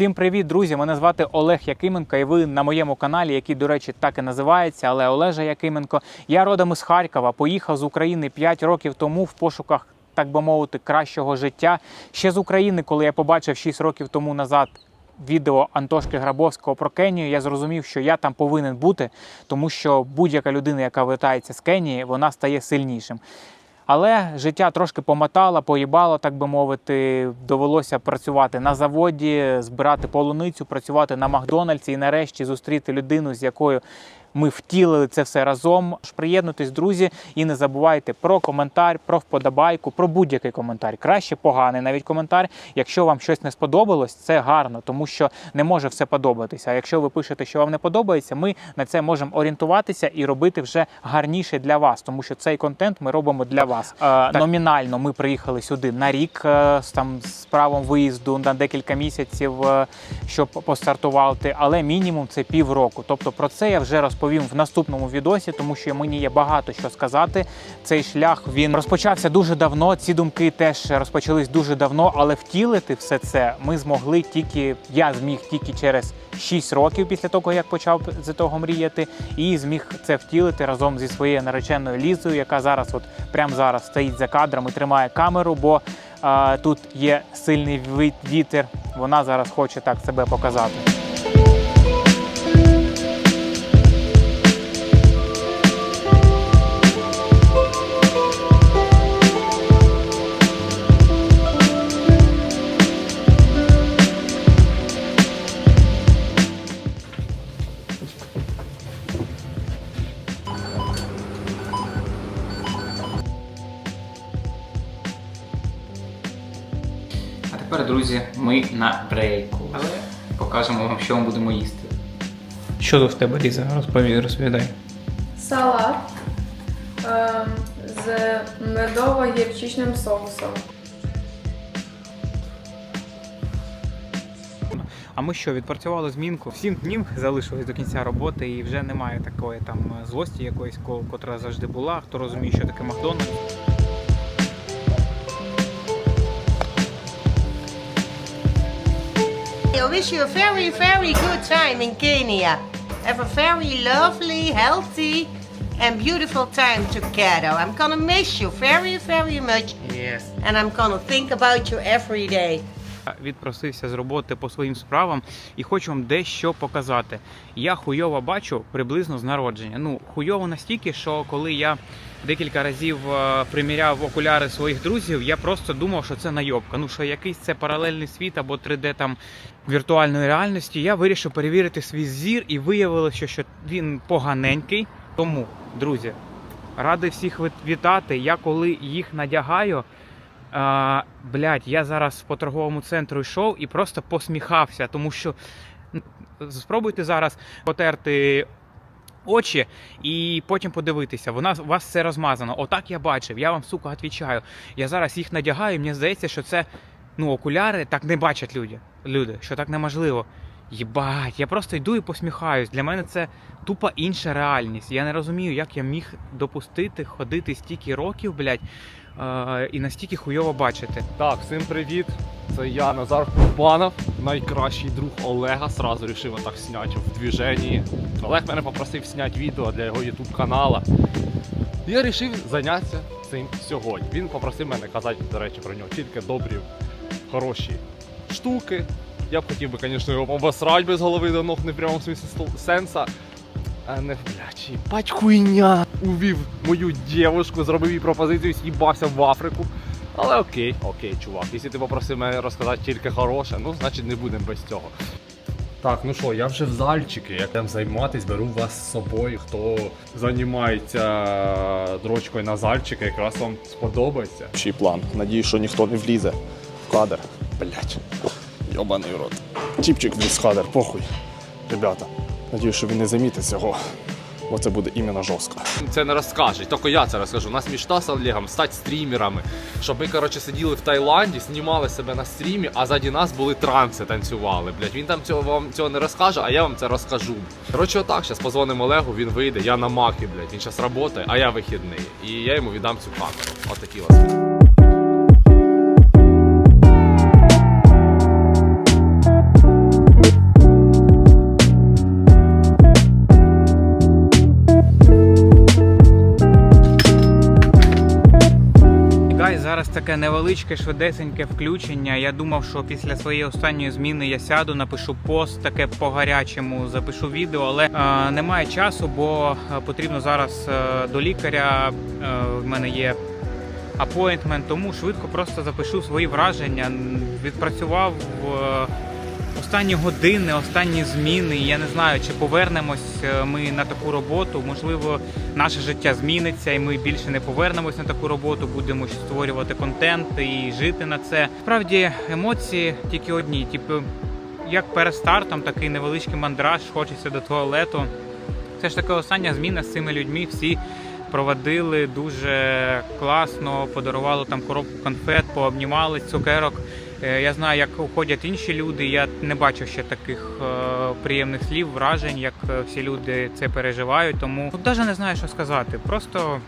Всім привіт, друзі! Мене звати Олег Якименко, і ви на моєму каналі, який, до речі, так і називається, але Олежа Якименко. Я родом із Харкова, поїхав з України 5 років тому в пошуках, так би мовити, кращого життя. Ще з України, коли я побачив 6 років тому назад. Відео Антошки Грабовського про Кенію, я зрозумів, що я там повинен бути, тому що будь-яка людина, яка вертається з Кенії, вона стає сильнішим. Але життя трошки помотало, поїбало, так би мовити. Довелося працювати на заводі, збирати полуницю, працювати на Макдональдсі і нарешті зустріти людину, з якою ми втілили це все разом. Ж Приєднуйтесь, друзі, і не забувайте про коментар, про вподобайку, про будь-який коментар. Краще поганий навіть коментар. Якщо вам щось не сподобалось, це гарно, тому що не може все подобатися. А якщо ви пишете, що вам не подобається, ми на це можемо орієнтуватися і робити вже гарніше для вас, тому що цей контент ми робимо для вас. Е, номінально ми приїхали сюди на рік е, там з правом виїзду на декілька місяців, е, щоб постартувати, але мінімум це півроку. Тобто про це я вже розповім в наступному відосі, тому що мені є багато що сказати. Цей шлях він розпочався дуже давно. Ці думки теж розпочались дуже давно, але втілити все це ми змогли тільки. Я зміг тільки через 6 років після того, як почав з того мріяти, і зміг це втілити разом зі своєю нареченою Лізою, яка зараз, от прямо зараз, стоїть за кадром і тримає камеру, бо а, тут є сильний ві- вітер. Вона зараз хоче так себе показати. Що ми будемо їсти. Що тут в тебе, Ліза? Розповідай, розповідай. Салат ем, з медово-гірчичним соусом. А ми що, відпрацювали змінку? Сім днів залишилось до кінця роботи, і вже немає такої там злості якоїсь, котра завжди була. Хто розуміє, що таке Макдональдс. I wish you a very, very good time in Kenya. Have a very lovely, healthy, and beautiful time together. I'm gonna miss you very, very much, Yes. and I'm gonna think about you every day. Відпросився з роботи по своїм справам і хочу вам дещо показати. Я хуйово бачу приблизно з народження. Ну, хуйово настільки, що коли я декілька разів е, приміряв окуляри своїх друзів, я просто думав, що це найобка. Ну що якийсь це паралельний світ або 3D там віртуальної реальності. Я вирішив перевірити свій зір і виявилося, що він поганенький. Тому, друзі, радий всіх вітати. Я коли їх надягаю. А, блядь, я зараз по торговому центру йшов і просто посміхався, тому що спробуйте зараз потерти очі і потім подивитися. Вона у вас все розмазано. Отак я бачив. Я вам сука відвічаю. Я зараз їх надягаю, і мені здається, що це ну, окуляри так не бачать люди. Люди, що так неможливо. Єбать, я просто йду і посміхаюсь. Для мене це тупо інша реальність. Я не розумію, як я міг допустити ходити стільки років, блядь, і настільки хуйово бачити. Так, всім привіт. Це я Назар Курбанов, найкращий друг Олега. Сразу рішив так зняти в движенні. Олег мене попросив зняти відео для його YouTube канала. Я вирішив зайнятися цим сьогодні. Він попросив мене казати, до речі, про нього тільки добрі, хороші штуки. Я б хотів би, звісно, його обосрати без голови до ног, не в прямому слова- сенса. А не блядь, бать хуйня. Увів мою дівушку, зробив їй пропозицію, з'їбався в Африку. Але окей, окей, чувак. Якщо ти попросив мене розказати тільки хороше, ну значить не будемо без цього. Так, ну що, я вже в зальчики, як там займатись, беру вас з собою. Хто займається дрочкою на зальчики, якраз вам сподобається. Общий план. Надіюсь, що ніхто не влізе в кадр. Блять. Йобаний рот. Чіпчик вліз в кадр, похуй. Ребята, надіюсь, що він не замітить цього. Бо це буде іменно жорстко. Це не розкажуть, тільки я це розкажу. У нас мечта з Олегом стати стрімерами. Щоб ми, коротше, сиділи в Таїланді, знімали себе на стрімі, а заді нас були транси, танцювали. Блять, він там цього вам цього не розкаже, а я вам це розкажу. Коротше, отак, зараз позвонимо Олегу, він вийде, я на макі, блять, він зараз працює, а я вихідний. І я йому віддам цю камеру. Отакі ось. Таке невеличке, швидесеньке включення. Я думав, що після своєї останньої зміни я сяду, напишу пост таке по гарячому, запишу відео, але е, немає часу, бо е, потрібно зараз е, до лікаря. Е, в мене є апоінтмент, тому швидко просто запишу свої враження. Відпрацював е, останні години, останні зміни. Я не знаю, чи повернемось е, ми на таку роботу. Можливо, наше життя зміниться, і ми більше не повернемось на таку роботу. Будемо створювати контент і жити на це. Справді емоції тільки одні. Типу, як перед стартом, такий невеличкий мандраж, хочеться до туалету. Це ж таки остання зміна з цими людьми. Всі проводили дуже класно, подарували там коробку конфет, пообнімали цукерок. Е, Я знаю, як уходять інші люди. Я не бачив ще таких е, приємних слів, вражень, як е, всі люди це переживають. Тому навіть не знаю, що сказати. Просто.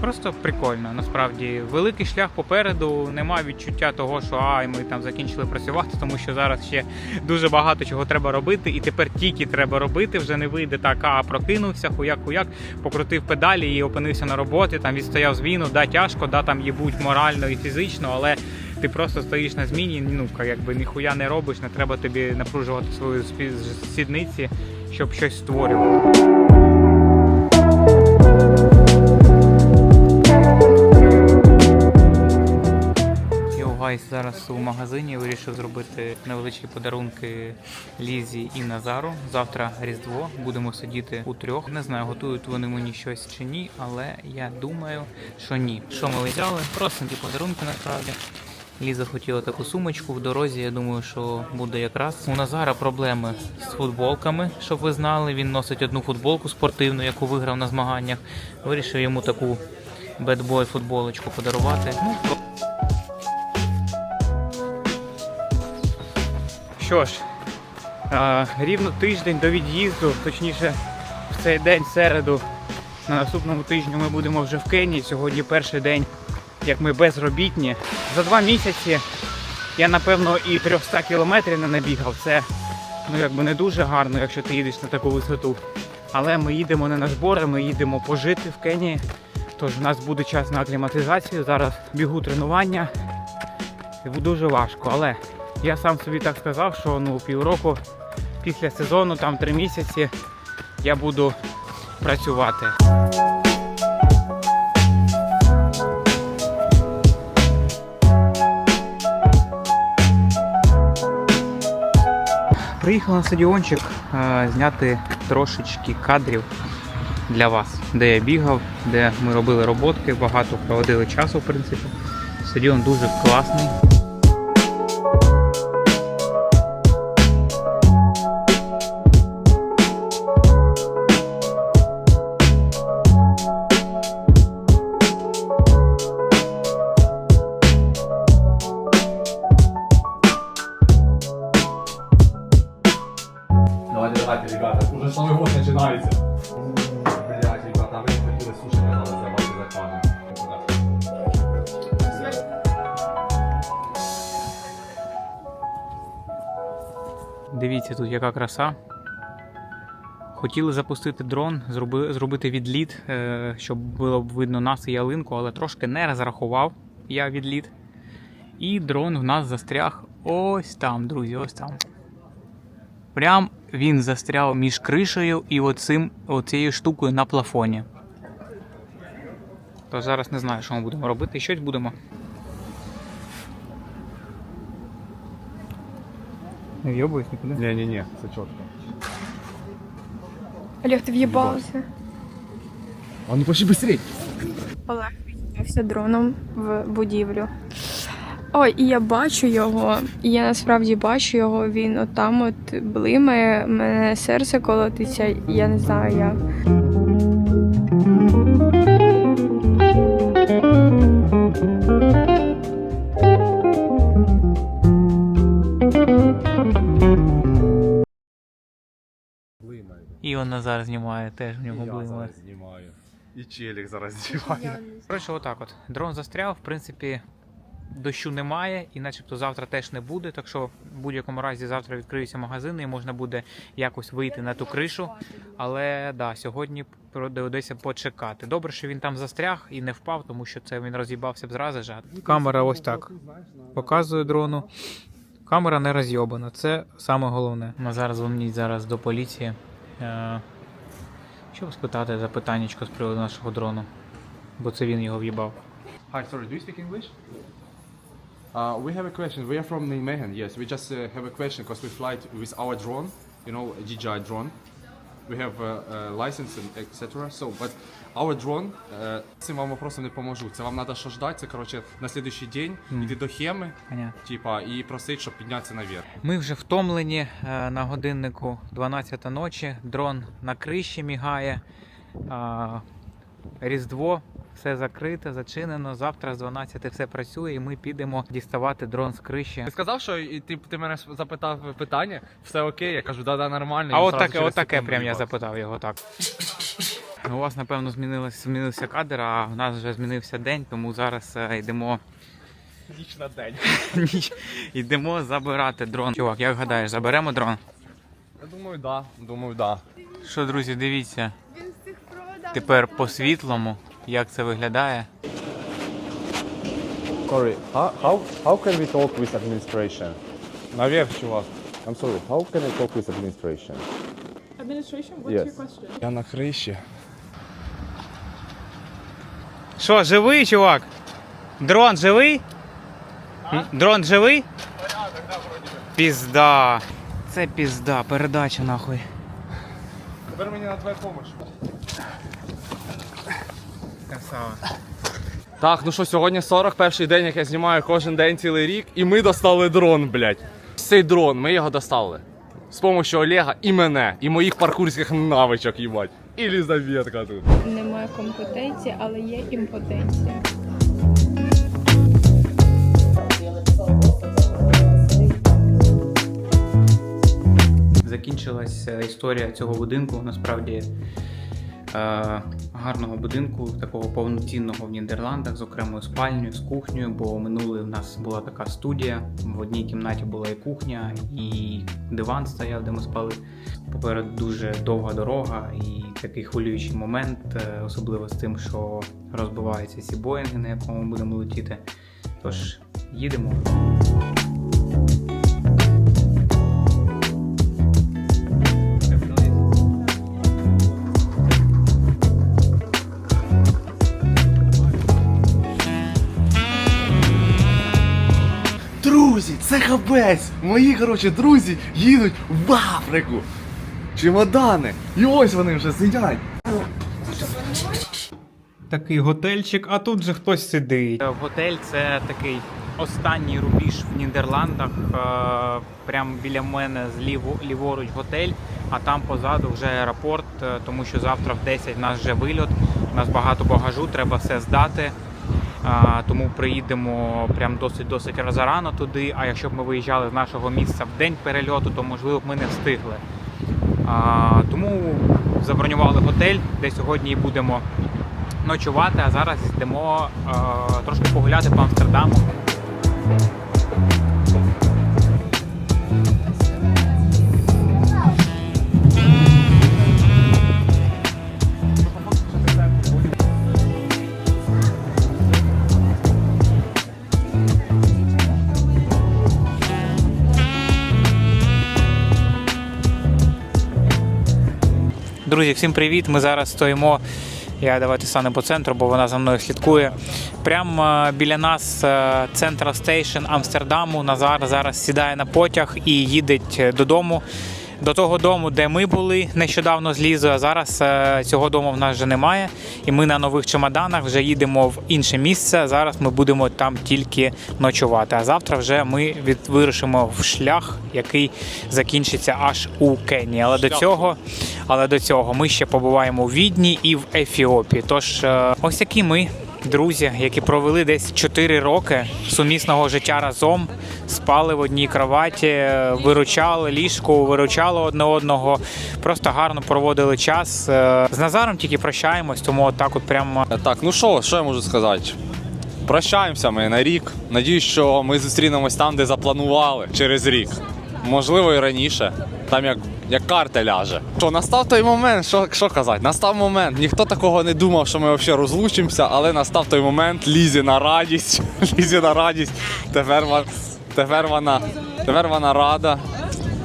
Просто прикольно, насправді великий шлях попереду. Немає відчуття того, що ай, ми там закінчили працювати, тому що зараз ще дуже багато чого треба робити, і тепер тільки треба робити. Вже не вийде так, а прокинувся, хуяк, хуяк, покрутив педалі і опинився на роботі. Там відстояв зміну. Да, тяжко, да, там їбуть морально і фізично, але ти просто стоїш на зміні. Ну якби ніхуя не робиш, не треба тобі напружувати спі- сідниці, щоб щось створювати. Я Гайс зараз у магазині вирішив зробити невеличкі подарунки Лізі і Назару. Завтра Різдво. Будемо сидіти у трьох. Не знаю, готують вони мені щось чи ні, але я думаю, що ні. Що ми взяли? Простенькі подарунки насправді. Ліза хотіла таку сумочку в дорозі. Я думаю, що буде якраз. У Назара проблеми з футболками, щоб ви знали. Він носить одну футболку спортивну, яку виграв на змаганнях. Вирішив йому таку бедбой футболочку подарувати. Ну, Що ж, рівно тиждень до від'їзду, точніше, в цей день, середу, на наступному тижні ми будемо вже в Кенії. Сьогодні перший день, як ми безробітні. За два місяці я напевно і 300 кілометрів не набігав. Це ну якби не дуже гарно, якщо ти їдеш на таку висоту. Але ми їдемо не на збори, ми їдемо пожити в Кенії. Тож у нас буде час на акліматизацію. Зараз бігу тренування. І дуже важко, але я сам собі так сказав, що ну півроку після сезону, там три місяці, я буду працювати. Приїхав на стадіончик е, зняти трошечки кадрів для вас, де я бігав, де ми робили роботки, багато проводили часу, в принципі. Стадіон дуже класний. Дивіться тут яка краса. Хотіли запустити дрон, зроби, зробити відліт, е, щоб було б видно нас і ялинку, але трошки не розрахував я відліт. І дрон в нас застряг ось там, друзі, ось там. Прям він застряв між кришею і оцим, оцією штукою на плафоні. То зараз не знаю, що ми будемо робити. Щось будемо. Не вйобуюсь нікуди. Не-не-не, це чітко. Олег, ти в'їбався. А ну пошли быстрей. Олег в'їбався дроном в будівлю. Ой, і я бачу його, і я насправді бачу його, він отам от блимає, мене серце колотиться, я не знаю як. Он Назар знімає, теж в нього я блимає. зараз знімаю. І челік зараз знімає. Коротше, отак от. Дрон застряв, в принципі, дощу немає, і начебто завтра теж не буде. Так що в будь-якому разі завтра відкриються магазини і можна буде якось вийти на ту кришу. Але да, сьогодні доведеться почекати. Добре, що він там застряг і не впав, тому що це він роз'їбався б зразу ж. Камера ось так показує дрону. Камера не розйобана, це саме головне. Ми зараз дзвонить зараз до поліції. Е, щоб спитати запитаннячко з приводу нашого дрону. Бо це він його в'їбав. Hi, sorry, do you speak English? Uh, we have a question. We are from Nijmegen. Yes, we just uh, have a question because we fly with our drone, you know, DJI drone. We have uh, a license and etc. So, but our drone, uh, цим вам вопросом не поможу. Це вам треба що ждати. Це коротше на слідуючий день йти до Хеми, Понятно. типа, і просить, щоб піднятися наверх. Ми вже втомлені е, на годиннику 12 ночі. Дрон на криші мігає. А, Різдво, все закрите, зачинено. Завтра з 12 все працює, і ми підемо діставати дрон з криші. Ти сказав, що і ти, ти мене запитав питання, все окей, я кажу, да-да, нормально. А от таке, от таке прям я запитав його так. У вас, напевно, змінилось, змінився кадр, а в нас вже змінився день, тому зараз е, йдемо. Ніч на день. Ніч. Йдемо забирати дрон. Чувак, як гадаєш, заберемо дрон? Я думаю, да. Думаю, да. Що, друзі, дивіться. Тепер по світлому, як це виглядає. Sorry, how, how, how can we talk with administration? Наверх, чувак. I'm sorry, how can I talk with administration? Administration, what's Yes. your question? Я на криші. Що, живий, чувак? Дрон живий? М, Дрон живий? Пізда. Це пізда, передача нахуй. Тепер мені на твоя допомога. Красава. Так, ну що, сьогодні 41 день, як я знімаю кожен день цілий рік, і ми достали дрон, блядь. Цей дрон, ми його достали. З допомогою Олега і мене, і моїх паркурських навичок, їбать. І Лізаветка тут. Немає компетенції, але є імпотенція. Закінчилася історія цього будинку. Насправді е, гарного будинку, такого повноцінного в Нідерландах, з окремою спальнею, з кухнею. Бо минуле в нас була така студія. В одній кімнаті була і кухня, і диван стояв, де ми спали. Попереду дуже довга дорога і такий хвилюючий момент, е, особливо з тим, що розбиваються ці боїнги, на якому будемо летіти. Тож їдемо. Друзі! Мої, коротше, друзі їдуть в Африку. Чемодани. І ось вони вже сидять. Такий готельчик, а тут же хтось сидить. Готель це такий останній рубіж в Нідерландах. Е, Прямо біля мене ліворуч готель, а там позаду вже аеропорт, е, тому що завтра в 10 в нас вже вильот. У нас багато багажу, треба все здати. Тому приїдемо прям досить досить зарано туди. А якщо б ми виїжджали з нашого місця в день перельоту, то можливо б ми не встигли. Тому забронювали готель, де сьогодні будемо ночувати, а зараз йдемо трошки погуляти по Амстердаму. Друзі, всім привіт! Ми зараз стоїмо. Я давайте стану по центру, бо вона за мною слідкує. Прямо е, біля нас Централ Стейшн Амстердаму. Назар зараз сідає на потяг і їде е, додому. До того дому, де ми були нещодавно з Лізою, а зараз е, цього дому в нас вже немає. І ми на нових чемоданах вже їдемо в інше місце. Зараз ми будемо там тільки ночувати. А завтра вже ми від вирушимо в шлях, який закінчиться аж у Кенії. Але до цього, але до цього ми ще побуваємо у Відні і в Ефіопії. Тож е, ось такі ми. Друзі, які провели десь 4 роки сумісного життя разом, спали в одній кроваті, е, виручали ліжку, виручали одне одного, просто гарно проводили час. Е, З Назаром тільки прощаємось, тому отак от прямо Так, ну що, що я можу сказати? Прощаємося ми на рік. Надіюсь, що ми зустрінемось там, де запланували через рік. Можливо, і раніше. Там як, як карта ляже. Що настав той момент, що, що казати? Настав момент. Ніхто такого не думав, що ми взагалі розлучимося, але настав той момент, лізі на радість. Лізі на радість. Тепер, вон- тепер вона, тепер вона рада.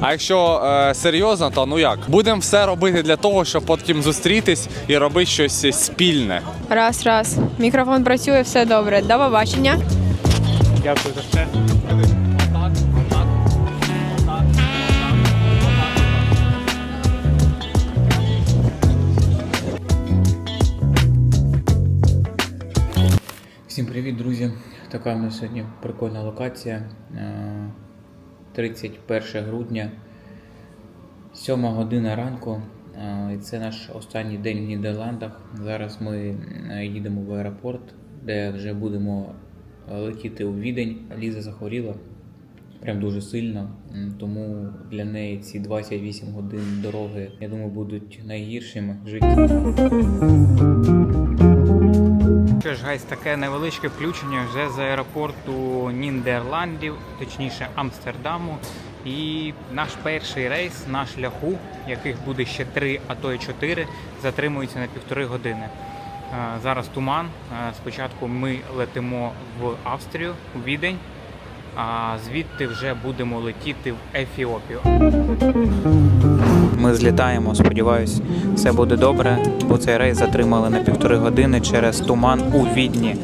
А якщо е, серйозно, то ну як? Будемо все робити для того, щоб потім зустрітись і робити щось спільне. Раз, раз. Мікрофон працює, все добре. До побачення. Дякую за все. Привіт, друзі! Така в нас сьогодні прикольна локація. Е, 31 грудня, 7 година ранку. Е, І це наш останній день в Нідерландах. Зараз ми е, їдемо в аеропорт, де вже будемо е, летіти у Відень. Ліза захворіла прям дуже сильно. Тому для неї ці 28 годин дороги, я думаю, будуть найгіршими в житті. Що ж, гайс, таке невеличке включення вже з аеропорту Нідерландів, точніше Амстердаму. І наш перший рейс на шляху, яких буде ще три, а то й чотири, затримується на півтори години. Е, Зараз туман. Е, Спочатку ми летимо в Австрію, у Відень, а звідти вже будемо летіти в Ефіопію. Ми злітаємо, сподіваюсь, все буде добре, бо цей рейс затримали на півтори години через туман у Відні.